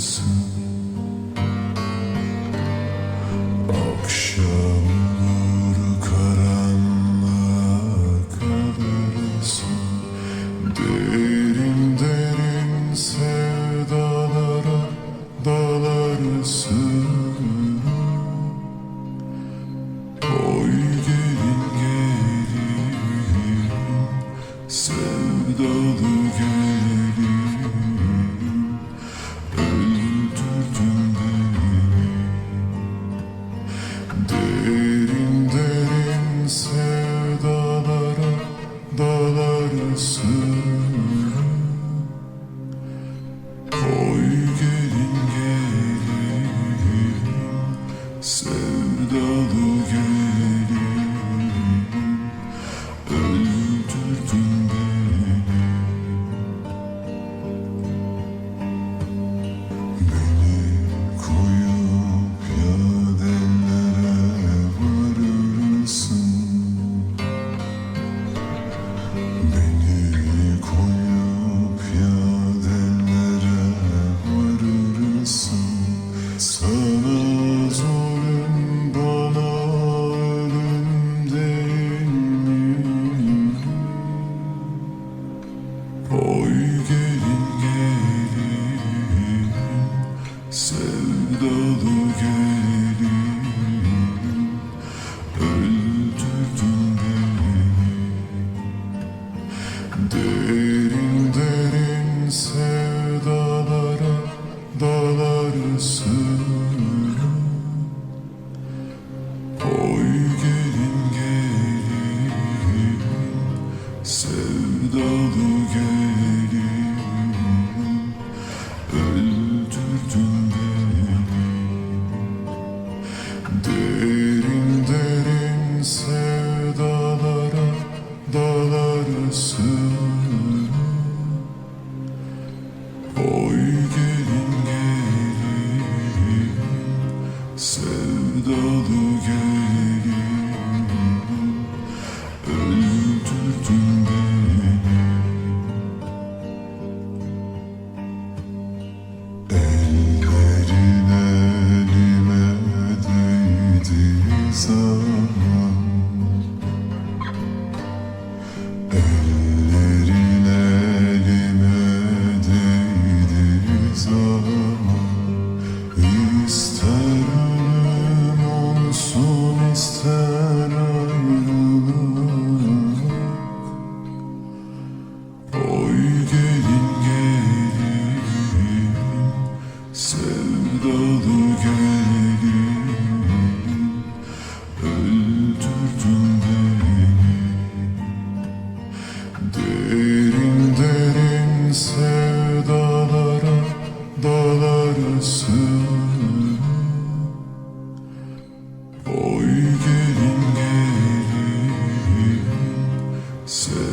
Christmas. Oy gelin gelin sevdalı gelin öldürdün beni. Derin derin sevdalara dalarsın Oy gelin gelin sevdalı derin derin sevdalara dalarsın Oy gelin gelin sevdalı sevdalı gelin öldürdün beni. Derin derin sevdalara dalarsın Oy gelin gelin sevdalı